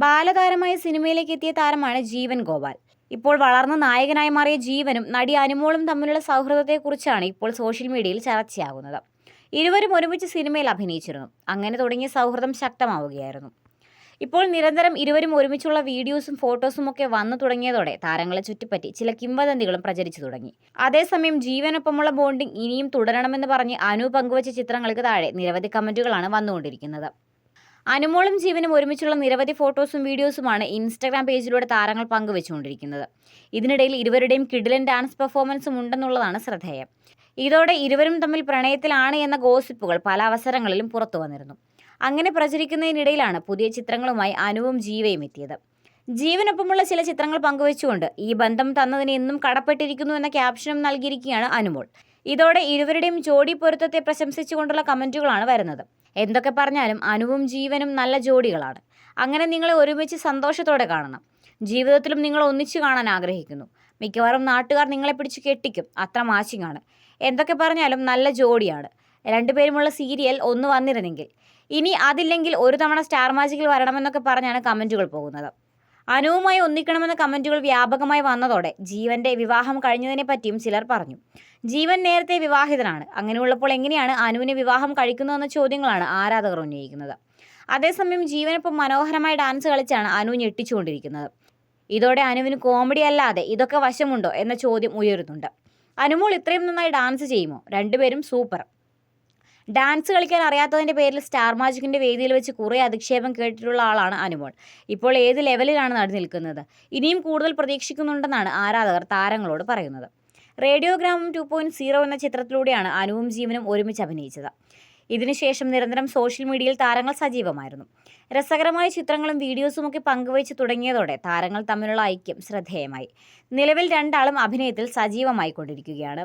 ബാലതാരമായ സിനിമയിലേക്ക് എത്തിയ താരമാണ് ജീവൻ ഗോപാൽ. ഇപ്പോൾ വളർന്ന നായകനായി മാറിയ ജീവനും നടി അനുമോളും തമ്മിലുള്ള സൗഹൃദത്തെക്കുറിച്ചാണ് ഇപ്പോൾ സോഷ്യൽ മീഡിയയിൽ ചർച്ചയാകുന്നത്. ഇരുവരും ഒരുമിച്ച് സിനിമയിൽ അഭിനയിച്ചിരുന്നു. അങ്ങനെ തുടങ്ങിയ സൗഹൃദം ശക്തമാവുകയായിരുന്നു. ഇപ്പോൾ നിരന്തരം ഇരുവരും ഒരുമിച്ചുള്ള വീഡിയോസും ഫോട്ടോസും ഒക്കെ വന്നു തുടങ്ങിയതോടെ താരങ്ങളെ ചുറ്റിപ്പറ്റി ചില കിംവദന്തികളും പ്രചരിച്ചു തുടങ്ങി. അതേസമയം ജീവനൊപ്പമുള്ള ബോണ്ടിംഗ് ഇനിയും തുടരണമെന്ന് പറഞ്ഞ് അനു പങ്കുവച്ച ചിത്രങ്ങൾക്ക് താഴെ നിരവധി കമന്റുകളാണ് വന്നുകൊണ്ടിരിക്കുന്നത്. അനുമോളും ജീവനും ഒരുമിച്ചുള്ള നിരവധി ഫോട്ടോസും വീഡിയോസുമാണ് ഇൻസ്റ്റാഗ്രാം പേജിലൂടെ താരങ്ങൾ പങ്കുവെച്ചുകൊണ്ടിരിക്കുന്നത്. ഇതിനിടയിൽ ഇരുവരുടെയും കിഡിലൻ ഡാൻസ് പെർഫോമൻസും ഉണ്ടെന്നുള്ളതാണ് ശ്രദ്ധേയം. ഇതോടെ ഇരുവരും തമ്മിൽ പ്രണയത്തിലാണ് എന്ന ഗോസിപ്പുകൾ പല അവസരങ്ങളിലും പുറത്തു വന്നിരുന്നു. അങ്ങനെ പ്രചരിക്കുന്നതിനിടയിലാണ് പുതിയ ചിത്രങ്ങളുമായി അനുവും ജീവയും എത്തിയത്. ജീവനൊപ്പമുള്ള ചില ചിത്രങ്ങൾ പങ്കുവെച്ചുകൊണ്ട് ഈ ബന്ധം തന്നതിന് എന്നും കടപ്പെട്ടിരിക്കുന്നു എന്ന ക്യാപ്ഷനും നൽകിയിരിക്കുകയാണ് അനുമോൾ. ഇതോടെ ഇരുവരുടെയും ജോഡി പൊരുത്തത്തെ പ്രശംസിച്ചുകൊണ്ടുള്ള കമന്റുകളാണ് വരുന്നത്. എന്തൊക്കെ പറഞ്ഞാലും അനുവും ജീവനും നല്ല ജോഡികളാണ്. അങ്ങനെ നിങ്ങളെ ഒരുമിച്ച് സന്തോഷത്തോടെ കാണണം. ജീവിതത്തിലും നിങ്ങൾ ഒന്നിച്ചു കാണാൻ ആഗ്രഹിക്കുന്നു. മിക്കവാറും നാട്ടുകാർ നിങ്ങളെ പിടിച്ച് കെട്ടിക്കും. അത്ര മാച്ചിങ്ങാണ് എന്തൊക്കെ പറഞ്ഞാലും നല്ല ജോഡിയാണ്. രണ്ടുപേരുമുള്ള സീരിയൽ ഒന്ന് വന്നിരുന്നെങ്കിൽ. ഇനി അതില്ലെങ്കിൽ ഒരു തവണ സ്റ്റാർ മാജിക്കിൽ വരണമെന്നൊക്കെ പറഞ്ഞാണ് കമന്റുകൾ പോകുന്നത്. അനുവുമായി ഒന്നിക്കണമെന്ന കമന്റുകൾ വ്യാപകമായി വന്നതോടെ ജീവന്റെ വിവാഹം കഴിഞ്ഞതിനെ പറ്റിയും ചിലർ പറഞ്ഞു. ജീവൻ നേരത്തെ വിവാഹിതനാണ്. അങ്ങനെയുള്ളപ്പോൾ എങ്ങനെയാണ് അനുവിനെ വിവാഹം കഴിക്കുന്നതെന്ന ചോദ്യങ്ങളാണ് ആരാധകർ ഉന്നയിക്കുന്നത്. അതേസമയം ജീവനൊപ്പം മനോഹരമായ ഡാൻസ് കളിച്ചാണ് അനു ഞെട്ടിച്ചുകൊണ്ടിരിക്കുന്നത്. ഇതോടെ അനുവിന് കോമഡി അല്ലാതെ ഇതൊക്കെ വശമുണ്ടോ എന്ന ചോദ്യം ഉയരുന്നുണ്ട്. അനുമോൾ ഇത്രയും നന്നായി ഡാൻസ് ചെയ്യുമോ? രണ്ടുപേരും സൂപ്പർ. ഡാൻസ് കളിക്കാൻ അറിയാത്തതിന്റെ പേരിൽ സ്റ്റാർ മാജിക്കിന്റെ വേദിയിൽ വെച്ച് കുറേ അധിക്ഷേപം കേട്ടിട്ടുള്ള ആളാണ് അനുമോൾ. ഇപ്പോൾ ഏത് ലെവലിലാണ് നടന്നു നിൽക്കുന്നത്? ഇനിയും കൂടുതൽ പ്രതീക്ഷിക്കുന്നുണ്ടെന്നാണ് ആരാധകർ താരങ്ങളോട് പറയുന്നത്. റേഡിയോഗ്രാമം ടു പോയിന്റ് സീറോ എന്ന ചിത്രത്തിലൂടെയാണ് അനുവും ജീവനും ഒരുമിച്ച് അഭിനയിച്ചത്. ഇതിനുശേഷം നിരന്തരം സോഷ്യൽ മീഡിയയിൽ താരങ്ങൾ സജീവമായിരുന്നു. രസകരമായ ചിത്രങ്ങളും വീഡിയോസും ഒക്കെ പങ്കുവച്ച് തുടങ്ങിയതോടെ താരങ്ങൾ തമ്മിലുള്ള ഐക്യം ശ്രദ്ധേയമായി. നിലവിൽ രണ്ടാളും അഭിനയത്തിൽ സജീവമായി കൊണ്ടിരിക്കുകയാണ്